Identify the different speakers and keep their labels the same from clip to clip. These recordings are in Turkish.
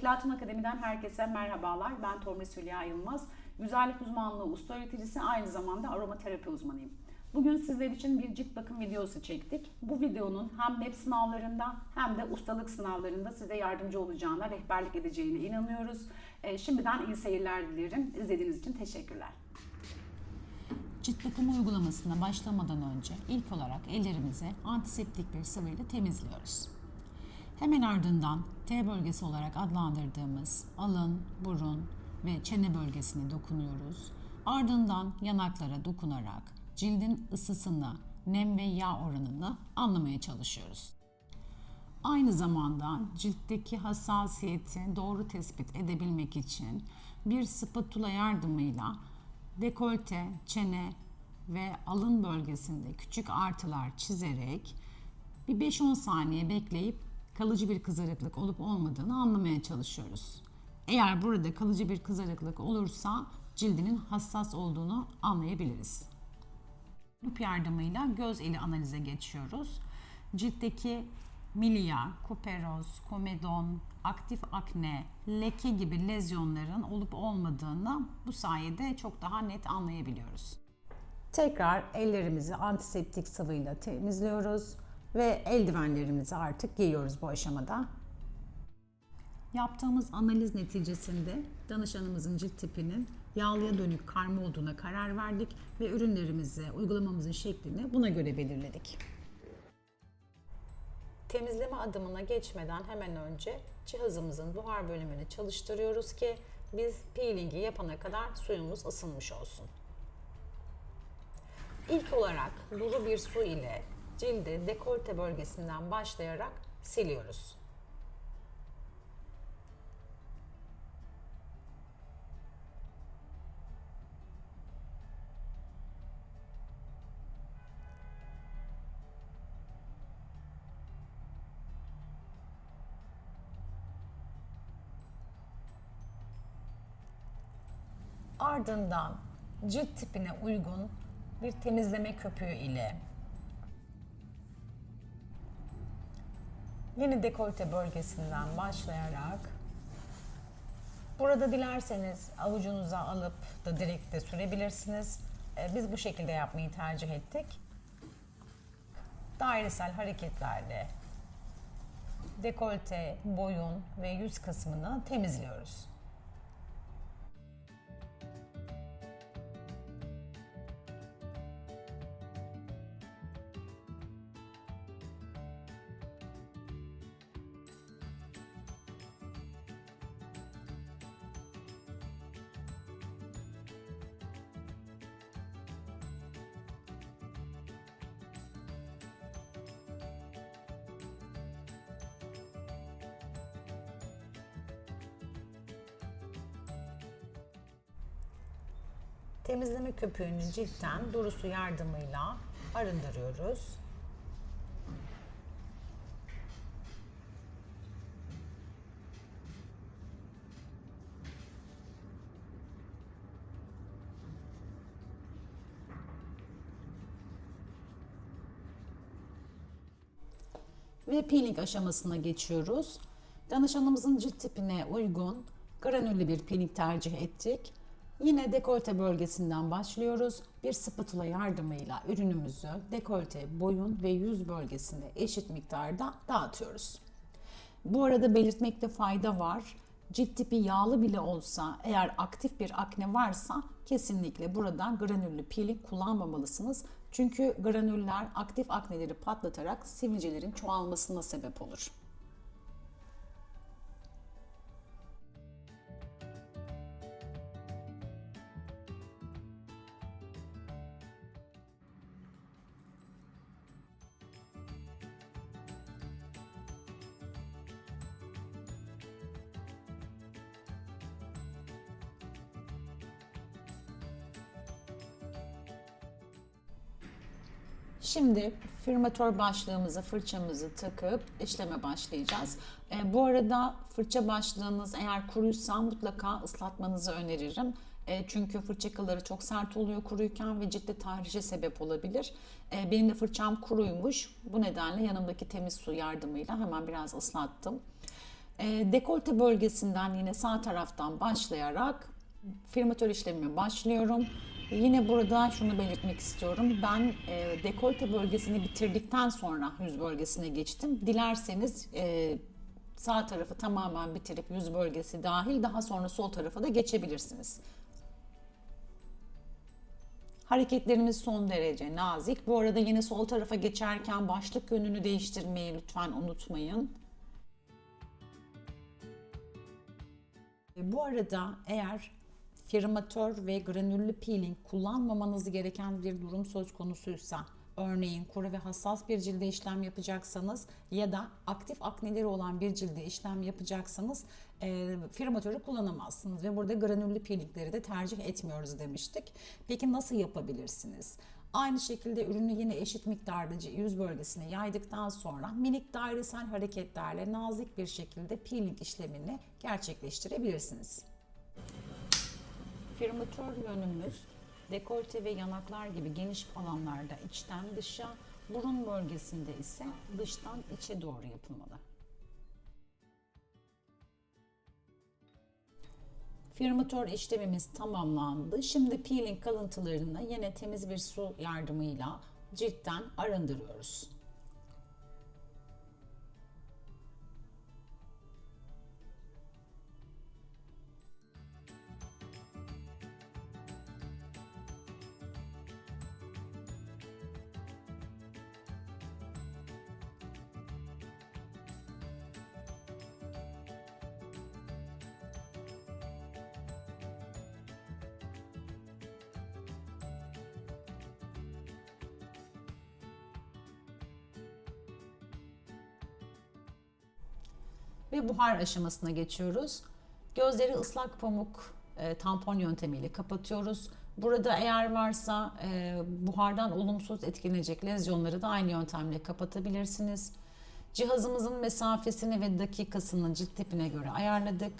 Speaker 1: Eflatun Akademi'den herkese merhabalar. Ben Tomris Hülya Yılmaz. Güzellik uzmanlığı usta öğreticisi aynı zamanda aromaterapi uzmanıyım. Bugün sizler için bir cilt bakım videosu çektik. Bu videonun hem MEP sınavlarında hem de ustalık sınavlarında size yardımcı olacağına, rehberlik edeceğine inanıyoruz. Ee, Şimdiden iyi seyirler dilerim. İzlediğiniz için teşekkürler.
Speaker 2: Cilt bakımı uygulamasına başlamadan önce ilk olarak ellerimizi antiseptik bir sıvıyla temizliyoruz. Hemen ardından T bölgesi olarak adlandırdığımız alın, burun ve çene bölgesine dokunuyoruz. Ardından yanaklara dokunarak cildin ısısını, nem ve yağ oranını anlamaya çalışıyoruz. Aynı zamanda ciltteki hassasiyeti doğru tespit edebilmek için bir spatula yardımıyla dekolte, çene ve alın bölgesinde küçük artılar çizerek bir 5-10 saniye bekleyip kalıcı bir kızarıklık olup olmadığını anlamaya çalışıyoruz. Eğer burada kalıcı bir kızarıklık olursa cildinin hassas olduğunu anlayabiliriz. Lup yardımıyla göz eli analize geçiyoruz. Ciltteki milia, kuperoz, komedon, aktif akne, leke gibi lezyonların olup olmadığını bu sayede çok daha net anlayabiliyoruz. Tekrar ellerimizi antiseptik sıvıyla temizliyoruz ve eldivenlerimizi artık giyiyoruz bu aşamada. Yaptığımız analiz neticesinde danışanımızın cilt tipinin yağlıya dönük karma olduğuna karar verdik ve ürünlerimizi, uygulamamızın şeklini buna göre belirledik. Temizleme adımına geçmeden hemen önce cihazımızın buhar bölümünü çalıştırıyoruz ki biz peelingi yapana kadar suyumuz ısınmış olsun. İlk olarak duru bir su ile cildi dekolte bölgesinden başlayarak siliyoruz. Ardından cilt tipine uygun bir temizleme köpüğü ile yeni dekolte bölgesinden başlayarak burada dilerseniz avucunuza alıp da direkt de sürebilirsiniz. Ee, Biz bu şekilde yapmayı tercih ettik. Dairesel hareketlerle dekolte, boyun ve yüz kısmını temizliyoruz. Temizleme köpüğünü ciltten duru su yardımıyla arındırıyoruz. Ve peeling aşamasına geçiyoruz. Danışanımızın cilt tipine uygun granüllü bir peeling tercih ettik. Yine dekolte bölgesinden başlıyoruz. Bir spatula yardımıyla ürünümüzü dekolte, boyun ve yüz bölgesinde eşit miktarda dağıtıyoruz. Bu arada belirtmekte fayda var. Cilt tipi yağlı bile olsa eğer aktif bir akne varsa kesinlikle burada granüllü peeling kullanmamalısınız. Çünkü granüller aktif akneleri patlatarak sivilcelerin çoğalmasına sebep olur. Şimdi firmatör başlığımızı, fırçamızı takıp işleme başlayacağız. E, bu arada fırça başlığınız eğer kuruysa mutlaka ıslatmanızı öneririm. E, çünkü fırça kılları çok sert oluyor kuruyken ve ciddi tahrişe sebep olabilir. E, benim de fırçam kuruymuş. Bu nedenle yanımdaki temiz su yardımıyla hemen biraz ıslattım. E, dekolte bölgesinden yine sağ taraftan başlayarak firmatör işlemime başlıyorum. Yine burada şunu belirtmek istiyorum. Ben e, dekolte bölgesini bitirdikten sonra yüz bölgesine geçtim. Dilerseniz e, sağ tarafı tamamen bitirip yüz bölgesi dahil daha sonra sol tarafa da geçebilirsiniz. Hareketlerimiz son derece nazik. Bu arada yine sol tarafa geçerken başlık yönünü değiştirmeyi lütfen unutmayın. E, Bu arada eğer firmatör ve granüllü peeling kullanmamanız gereken bir durum söz konusuysa, örneğin kuru ve hassas bir cilde işlem yapacaksanız ya da aktif akneleri olan bir cilde işlem yapacaksanız e, firmatörü kullanamazsınız ve burada granüllü peelingleri de tercih etmiyoruz demiştik. Peki nasıl yapabilirsiniz? Aynı şekilde ürünü yine eşit miktarda yüz bölgesine yaydıktan sonra minik dairesel hareketlerle nazik bir şekilde peeling işlemini gerçekleştirebilirsiniz. Firmatör yönümüz dekolte ve yanaklar gibi geniş alanlarda içten dışa, burun bölgesinde ise dıştan içe doğru yapılmalı. Firmatör işlemimiz tamamlandı. Şimdi peeling kalıntılarını yine temiz bir su yardımıyla ciltten arındırıyoruz. Ve buhar aşamasına geçiyoruz. Gözleri ıslak pamuk e, tampon yöntemiyle kapatıyoruz. Burada eğer varsa e, buhardan olumsuz etkilenecek lezyonları da aynı yöntemle kapatabilirsiniz. Cihazımızın mesafesini ve dakikasını cilt tipine göre ayarladık.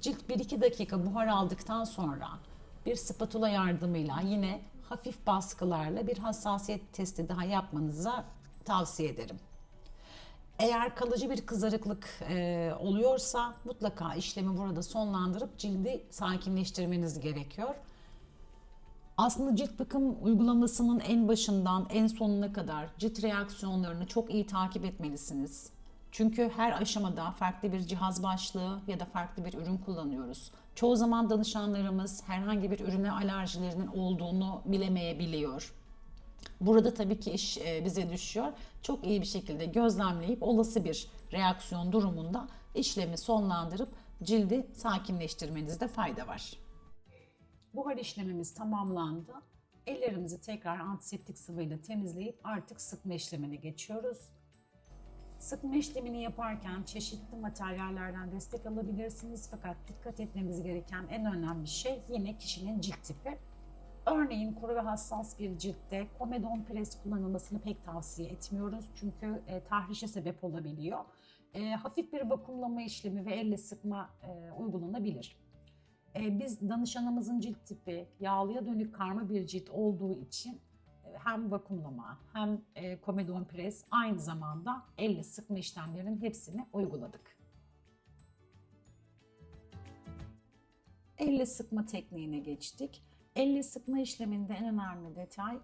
Speaker 2: Cilt 1-2 dakika buhar aldıktan sonra bir spatula yardımıyla yine hafif baskılarla bir hassasiyet testi daha yapmanıza tavsiye ederim. Eğer kalıcı bir kızarıklık e, oluyorsa mutlaka işlemi burada sonlandırıp cildi sakinleştirmeniz gerekiyor. Aslında cilt bakım uygulamasının en başından en sonuna kadar cilt reaksiyonlarını çok iyi takip etmelisiniz. Çünkü her aşamada farklı bir cihaz başlığı ya da farklı bir ürün kullanıyoruz. Çoğu zaman danışanlarımız herhangi bir ürüne alerjilerinin olduğunu bilemeyebiliyor. Burada tabii ki iş e, bize düşüyor. Çok iyi bir şekilde gözlemleyip olası bir reaksiyon durumunda işlemi sonlandırıp cildi sakinleştirmenizde fayda var. Buhar işlemimiz tamamlandı. Ellerimizi tekrar antiseptik sıvıyla temizleyip artık sıkma işlemine geçiyoruz. Sıkma işlemini yaparken çeşitli materyallerden destek alabilirsiniz fakat dikkat etmemiz gereken en önemli şey yine kişinin cilt tipi. Örneğin kuru ve hassas bir ciltte komedon pres kullanılmasını pek tavsiye etmiyoruz. Çünkü e, tahrişe sebep olabiliyor. E, hafif bir vakumlama işlemi ve elle sıkma e, uygulanabilir. E, biz danışanımızın cilt tipi yağlıya dönük karma bir cilt olduğu için e, hem vakumlama hem e, komedon pres aynı zamanda elle sıkma işlemlerinin hepsini uyguladık. Elle sıkma tekniğine geçtik. Elle sıkma işleminde en önemli detay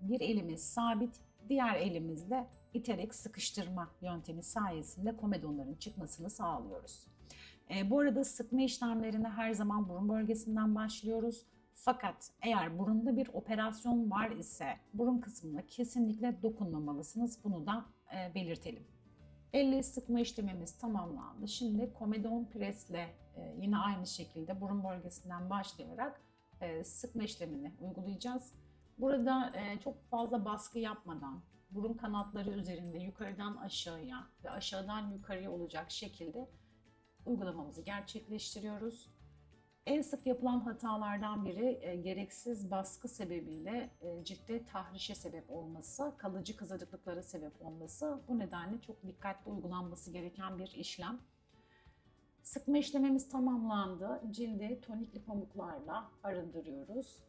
Speaker 2: bir elimiz sabit, diğer elimizle iterek sıkıştırma yöntemi sayesinde komedonların çıkmasını sağlıyoruz. E, bu arada sıkma işlemlerine her zaman burun bölgesinden başlıyoruz. Fakat eğer burunda bir operasyon var ise burun kısmına kesinlikle dokunmamalısınız. Bunu da e, belirtelim. Elle sıkma işlemimiz tamamlandı. Şimdi komedon presle e, yine aynı şekilde burun bölgesinden başlayarak sıkma işlemini uygulayacağız. Burada e, çok fazla baskı yapmadan burun kanatları üzerinde yukarıdan aşağıya ve aşağıdan yukarıya olacak şekilde uygulamamızı gerçekleştiriyoruz. En sık yapılan hatalardan biri e, gereksiz baskı sebebiyle e, ciltte tahrişe sebep olması, kalıcı kızarıklıklara sebep olması. Bu nedenle çok dikkatli uygulanması gereken bir işlem. Sıkma işlemimiz tamamlandı. Cildi tonikli pamuklarla arındırıyoruz.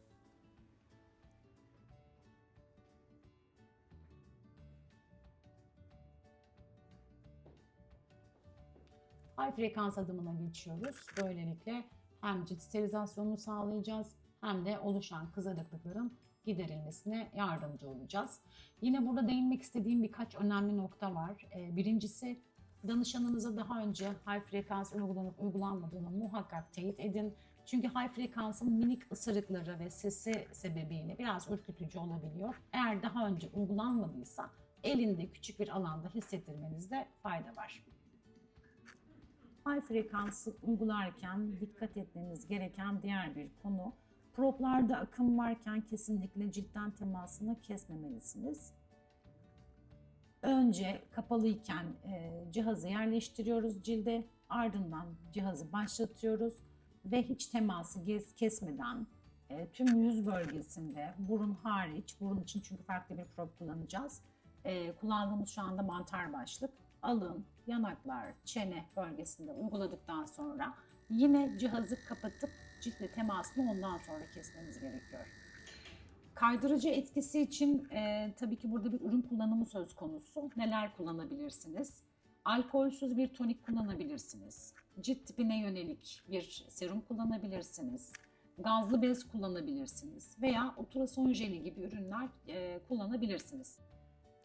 Speaker 2: High frekans adımına geçiyoruz. Böylelikle hem cilt sterilizasyonunu sağlayacağız hem de oluşan kızarıklıkların giderilmesine yardımcı olacağız. Yine burada değinmek istediğim birkaç önemli nokta var. Ee, Birincisi danışanınıza daha önce high frekans uygulanıp uygulanmadığını muhakkak teyit edin. Çünkü high frekansın minik ısırıkları ve sesi sebebiyle biraz ürkütücü olabiliyor. Eğer daha önce uygulanmadıysa elinde küçük bir alanda hissettirmenizde fayda var. High frekansı uygularken dikkat etmemiz gereken diğer bir konu proplarda akım varken kesinlikle ciltten temasını kesmemelisiniz. Önce kapalıyken e, cihazı yerleştiriyoruz cilde, ardından cihazı başlatıyoruz ve hiç teması kesmeden e, tüm yüz bölgesinde, burun hariç, burun için çünkü farklı bir prop kullanacağız. E, kullandığımız şu anda mantar başlık, alın, yanaklar, çene bölgesinde uyguladıktan sonra yine cihazı kapatıp ciltle temasını ondan sonra kesmemiz gerekiyor. Kaydırıcı etkisi için e, tabii ki burada bir ürün kullanımı söz konusu. Neler kullanabilirsiniz? Alkolsüz bir tonik kullanabilirsiniz. Cilt tipine yönelik bir serum kullanabilirsiniz. Gazlı bez kullanabilirsiniz. Veya ultrason jeli gibi ürünler e, kullanabilirsiniz.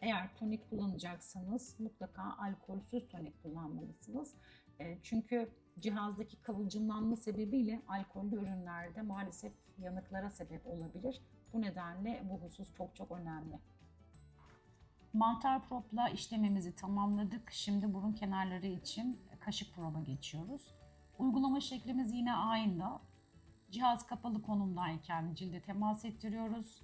Speaker 2: Eğer tonik kullanacaksanız mutlaka alkolsüz tonik kullanmalısınız. E, çünkü cihazdaki kıvılcımlanma sebebiyle alkollü ürünlerde maalesef yanıklara sebep olabilir. Bu nedenle bu husus çok çok önemli. Mantar propla işlemimizi tamamladık. Şimdi burun kenarları için kaşık proba geçiyoruz. Uygulama şeklimiz yine aynı. Cihaz kapalı konumdayken cilde temas ettiriyoruz.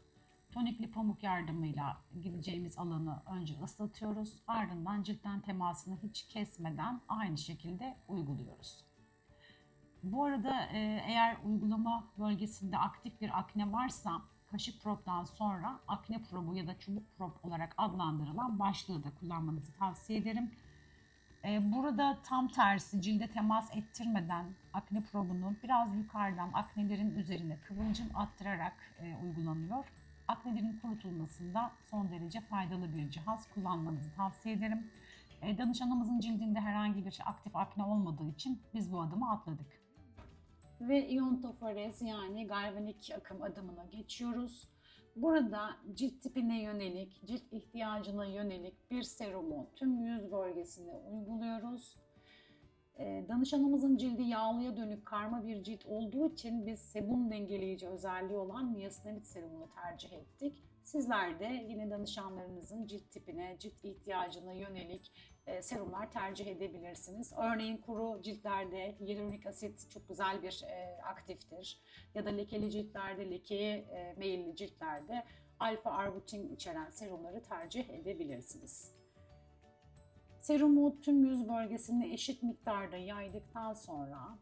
Speaker 2: Tonikli pamuk yardımıyla gideceğimiz alanı önce ıslatıyoruz. Ardından ciltten temasını hiç kesmeden aynı şekilde uyguluyoruz. Bu arada e, eğer uygulama bölgesinde aktif bir akne varsa kaşık proptan sonra akne probu ya da çubuk prop olarak adlandırılan başlığı da kullanmanızı tavsiye ederim. E, Burada tam tersi cilde temas ettirmeden akne probunu biraz yukarıdan aknelerin üzerine kıvılcım attırarak e, uygulanıyor. Aknelerin kurutulmasında son derece faydalı bir cihaz kullanmanızı tavsiye ederim. E, Danışanımızın cildinde herhangi bir aktif akne olmadığı için biz bu adımı atladık ve iyontoforez yani galvanik akım adımına geçiyoruz. Burada cilt tipine yönelik, cilt ihtiyacına yönelik bir serumu tüm yüz bölgesine uyguluyoruz. Ee, Danışanımızın cildi yağlıya dönük karma bir cilt olduğu için biz sebum dengeleyici özelliği olan niasinamid serumunu tercih ettik. Sizler de yine danışanlarınızın cilt tipine, cilt ihtiyacına yönelik serumlar tercih edebilirsiniz. Örneğin kuru ciltlerde hyaluronik asit çok güzel bir e, aktiftir. Ya da lekeli ciltlerde, lekeye e, meyilli ciltlerde alfa arbutin içeren serumları tercih edebilirsiniz. Serumu tüm yüz bölgesinde eşit miktarda yaydıktan sonra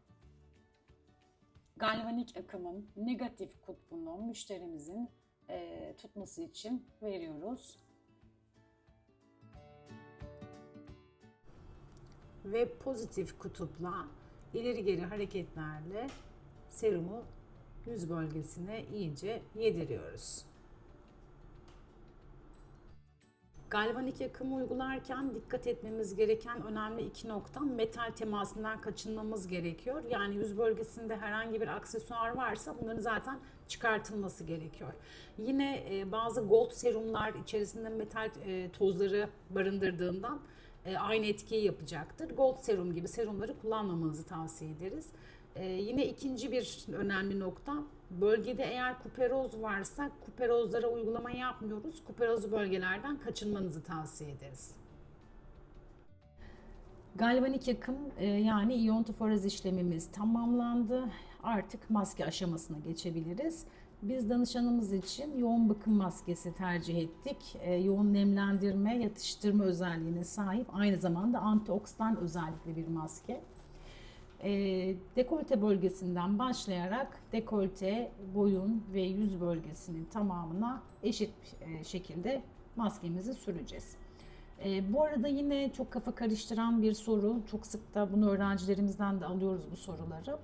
Speaker 2: galvanik akımın negatif kutbunu müşterimizin e, tutması için veriyoruz. Ve pozitif kutupla ileri geri hareketlerle serumu yüz bölgesine iyice yediriyoruz. Galvanik yakımı uygularken dikkat etmemiz gereken önemli iki nokta metal temasından kaçınmamız gerekiyor. Yani yüz bölgesinde herhangi bir aksesuar varsa bunların zaten çıkartılması gerekiyor. Yine e, bazı gold serumlar içerisinde metal e, tozları barındırdığından e, aynı etkiyi yapacaktır. Gold serum gibi serumları kullanmamanızı tavsiye ederiz. Ee, yine ikinci bir önemli nokta, bölgede eğer kuperoz varsa kuperozlara uygulama yapmıyoruz. Kuperozlu bölgelerden kaçınmanızı tavsiye ederiz. Galvanik yakım e, yani iyontoforez işlemimiz tamamlandı. Artık maske aşamasına geçebiliriz. Biz danışanımız için yoğun bakım maskesi tercih ettik. E, yoğun nemlendirme, yatıştırma özelliğine sahip. Aynı zamanda antioksidan özellikli bir maske. E, dekolte bölgesinden başlayarak dekolte, boyun ve yüz bölgesinin tamamına eşit e, şekilde maskemizi süreceğiz. E, bu arada yine çok kafa karıştıran bir soru, çok sık da bunu öğrencilerimizden de alıyoruz bu soruları.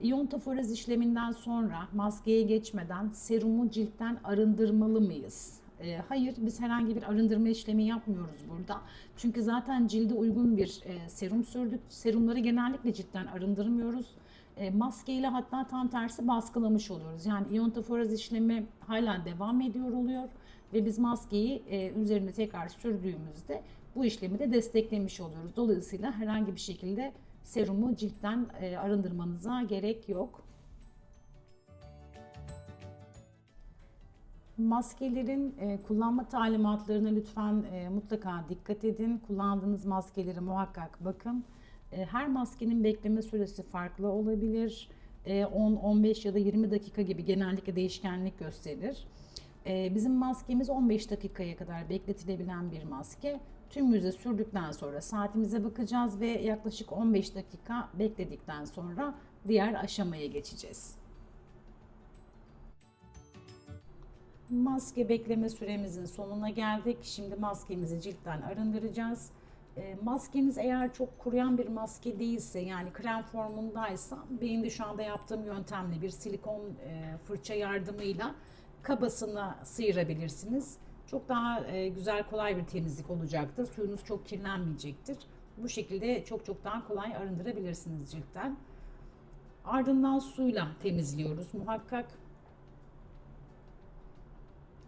Speaker 2: İyontoforez işleminden sonra maskeye geçmeden serumu ciltten arındırmalı mıyız? E, hayır, biz herhangi bir arındırma işlemi yapmıyoruz burada. Çünkü zaten cilde uygun bir e, serum sürdük. Serumları genellikle ciltten arındırmıyoruz. E, maskeyle hatta tam tersi baskılamış oluyoruz. Yani iyontoforaz işlemi hala devam ediyor oluyor ve biz maskeyi e, üzerine tekrar sürdüğümüzde bu işlemi de desteklemiş oluyoruz. Dolayısıyla herhangi bir şekilde serumu ciltten e, arındırmanıza gerek yok. Maskelerin e, kullanma talimatlarına lütfen e, mutlaka dikkat edin. Kullandığınız maskeleri muhakkak bakın. Her maskenin bekleme süresi farklı olabilir. E, 10, 15 ya da 20 dakika gibi genellikle değişkenlik gösterir. Bizim maskemiz 15 dakikaya kadar bekletilebilen bir maske. Tüm yüze sürdükten sonra saatimize bakacağız ve yaklaşık 15 dakika bekledikten sonra diğer aşamaya geçeceğiz. Maske bekleme süremizin sonuna geldik. Şimdi maskemizi ciltten arındıracağız. E, maskeniz eğer çok kuruyan bir maske değilse yani krem formundaysa benim de şu anda yaptığım yöntemle bir silikon e, fırça yardımıyla kabasına sıyırabilirsiniz. Çok daha e, güzel kolay bir temizlik olacaktır. Suyunuz çok kirlenmeyecektir. Bu şekilde çok çok daha kolay arındırabilirsiniz ciltten. Ardından suyla temizliyoruz muhakkak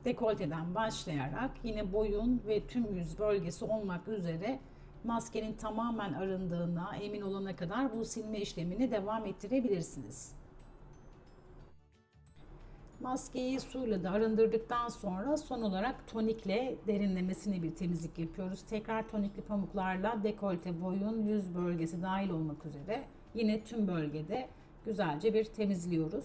Speaker 2: dekolteden başlayarak yine boyun ve tüm yüz bölgesi olmak üzere maskenin tamamen arındığına emin olana kadar bu silme işlemini devam ettirebilirsiniz. Maskeyi suyla da arındırdıktan sonra son olarak tonikle derinlemesine bir temizlik yapıyoruz. Tekrar tonikli pamuklarla dekolte, boyun, yüz bölgesi dahil olmak üzere yine tüm bölgede güzelce bir temizliyoruz.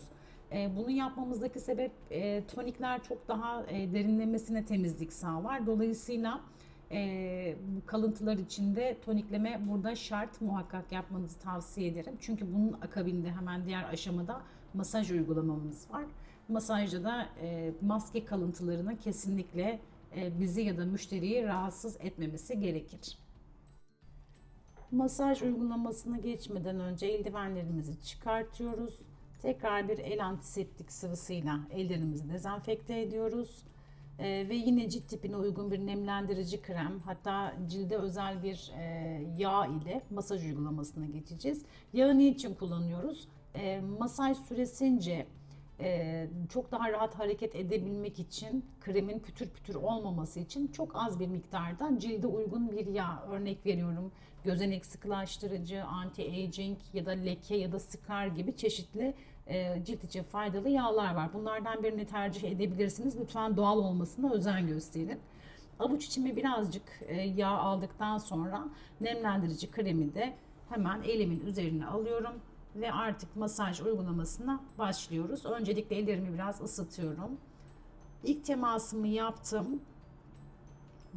Speaker 2: E, bunu yapmamızdaki sebep e, tonikler çok daha e, derinlemesine temizlik sağlar. Dolayısıyla bu kalıntılar içinde tonikleme burada şart muhakkak yapmanızı tavsiye ederim. Çünkü bunun akabinde hemen diğer aşamada masaj uygulamamız var. Masajda da e, maske kalıntılarına kesinlikle e, bizi ya da müşteriyi rahatsız etmemesi gerekir. Masaj uygulamasına geçmeden önce eldivenlerimizi çıkartıyoruz. Tekrar bir el antiseptik sıvısıyla ellerimizi dezenfekte ediyoruz. Ee, ve yine cilt tipine uygun bir nemlendirici krem hatta cilde özel bir e, yağ ile masaj uygulamasına geçeceğiz. Yağı niçin kullanıyoruz? E, masaj süresince e, çok daha rahat hareket edebilmek için kremin pütür pütür olmaması için çok az bir miktarda cilde uygun bir yağ örnek veriyorum gözenek sıkılaştırıcı, anti-aging ya da leke ya da skar gibi çeşitli e, cilt için faydalı yağlar var. Bunlardan birini tercih edebilirsiniz. Lütfen doğal olmasına özen gösterin. Avuç içime birazcık e, yağ aldıktan sonra nemlendirici kremi de hemen elimin üzerine alıyorum ve artık masaj uygulamasına başlıyoruz. Öncelikle ellerimi biraz ısıtıyorum. İlk temasımı yaptım.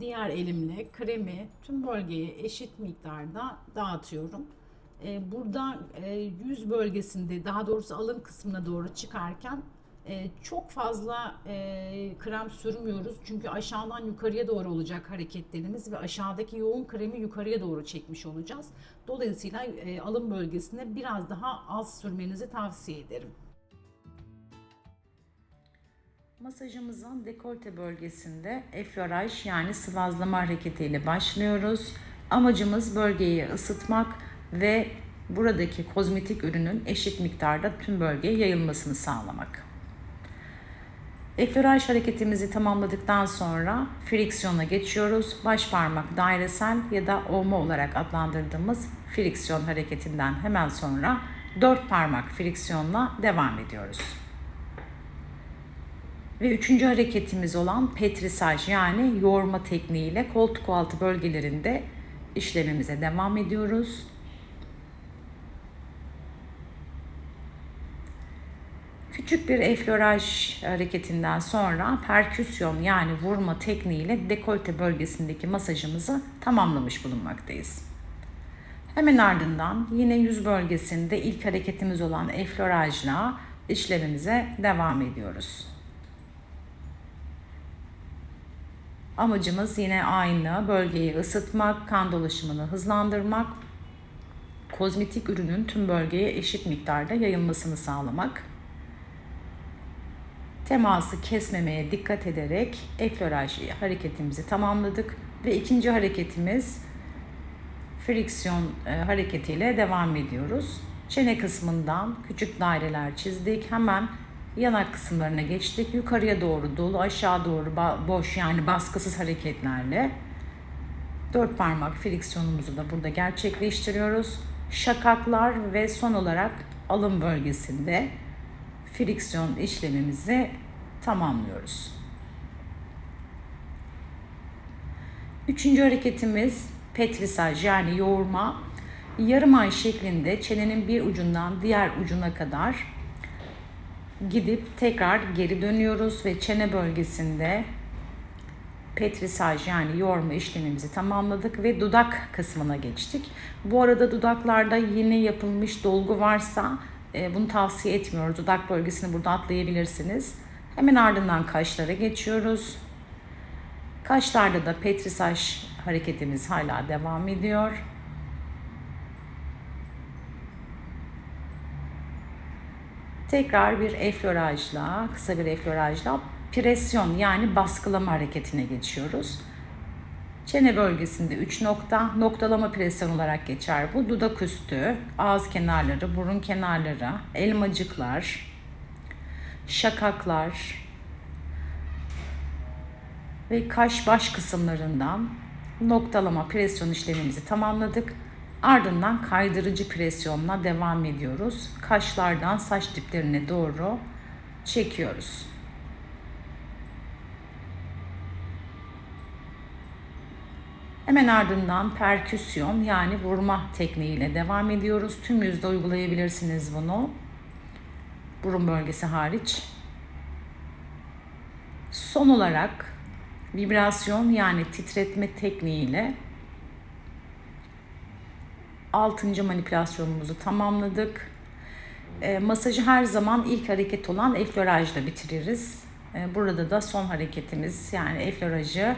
Speaker 2: Diğer elimle kremi tüm bölgeye eşit miktarda dağıtıyorum. Ee, burada e, yüz bölgesinde daha doğrusu alın kısmına doğru çıkarken e, çok fazla e, krem sürmüyoruz. Çünkü aşağıdan yukarıya doğru olacak hareketlerimiz ve aşağıdaki yoğun kremi yukarıya doğru çekmiş olacağız. Dolayısıyla alın bölgesine biraz daha az sürmenizi tavsiye ederim. Masajımızın dekolte bölgesinde efloraj yani sıvazlama hareketiyle başlıyoruz. Amacımız bölgeyi ısıtmak ve buradaki kozmetik ürünün eşit miktarda tüm bölgeye yayılmasını sağlamak. Efloraj hareketimizi tamamladıktan sonra friksiyona geçiyoruz. Baş parmak dairesel ya da ovma olarak adlandırdığımız friksiyon hareketinden hemen sonra dört parmak friksiyonla devam ediyoruz. Ve üçüncü hareketimiz olan petrisaj yani yoğurma tekniğiyle koltuk altı bölgelerinde işlemimize devam ediyoruz. Küçük bir efloraj hareketinden sonra perküsyon yani vurma tekniğiyle dekolte bölgesindeki masajımızı tamamlamış bulunmaktayız. Hemen ardından yine yüz bölgesinde ilk hareketimiz olan eflorajla işlemimize devam ediyoruz. Amacımız yine aynı. Bölgeyi ısıtmak, kan dolaşımını hızlandırmak, kozmetik ürünün tüm bölgeye eşit miktarda yayılmasını sağlamak. Teması kesmemeye dikkat ederek efloraj hareketimizi tamamladık ve ikinci hareketimiz friksiyon e, hareketiyle devam ediyoruz. Çene kısmından küçük daireler çizdik. Hemen yanak kısımlarına geçtik. Yukarıya doğru dolu, aşağı doğru boş yani baskısız hareketlerle dört parmak friksiyonumuzu da burada gerçekleştiriyoruz. Şakaklar ve son olarak alın bölgesinde friksiyon işlemimizi tamamlıyoruz. Üçüncü hareketimiz petrisaj yani yoğurma. Yarım ay şeklinde çenenin bir ucundan diğer ucuna kadar gidip tekrar geri dönüyoruz ve çene bölgesinde petrisaj yani yoğurma işlemimizi tamamladık ve dudak kısmına geçtik. Bu arada dudaklarda yeni yapılmış dolgu varsa e, bunu tavsiye etmiyoruz. Dudak bölgesini burada atlayabilirsiniz. Hemen ardından kaşlara geçiyoruz. Kaşlarda da petrisaj hareketimiz hala devam ediyor. Tekrar bir eflorajla, kısa bir eflorajla presyon yani baskılama hareketine geçiyoruz. Çene bölgesinde 3 nokta, noktalama presyon olarak geçer bu. Dudak üstü, ağız kenarları, burun kenarları, elmacıklar, şakaklar ve kaş baş kısımlarından noktalama presyon işlemimizi tamamladık. Ardından kaydırıcı presyonla devam ediyoruz. Kaşlardan saç diplerine doğru çekiyoruz. Hemen ardından perküsyon yani vurma tekniğiyle devam ediyoruz. Tüm yüzde uygulayabilirsiniz bunu. Burun bölgesi hariç. Son olarak vibrasyon yani titretme tekniğiyle altıncı manipülasyonumuzu tamamladık. E, masajı her zaman ilk hareket olan eflorajla bitiririz. E, burada da son hareketimiz yani eflorajı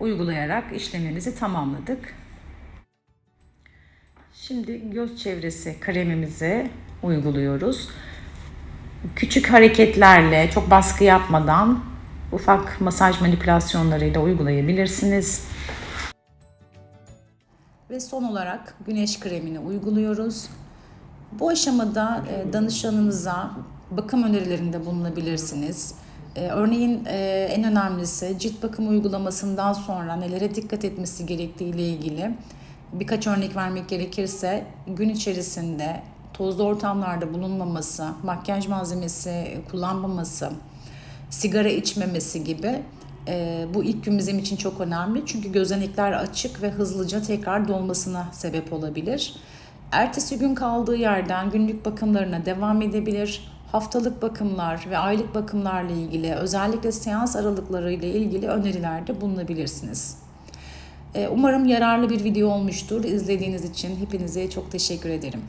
Speaker 2: uygulayarak işlemimizi tamamladık. Şimdi göz çevresi kremimizi uyguluyoruz. Küçük hareketlerle, çok baskı yapmadan ufak masaj manipülasyonlarıyla uygulayabilirsiniz. Ve son olarak güneş kremini uyguluyoruz. Bu aşamada e, danışanınıza bakım önerilerinde bulunabilirsiniz. E, örneğin e, en önemlisi cilt bakım uygulamasından sonra nelere dikkat etmesi gerektiği ile ilgili birkaç örnek vermek gerekirse gün içerisinde tozlu ortamlarda bulunmaması, makyaj malzemesi kullanmaması, sigara içmemesi gibi e, bu ilk gün bizim için çok önemli. Çünkü gözenekler açık ve hızlıca tekrar dolmasına sebep olabilir. Ertesi gün kaldığı yerden günlük bakımlarına devam edebilir. Haftalık bakımlar ve aylık bakımlarla ilgili özellikle seans aralıkları ile ilgili önerilerde bulunabilirsiniz. E, Umarım yararlı bir video olmuştur. İzlediğiniz için hepinize çok teşekkür ederim.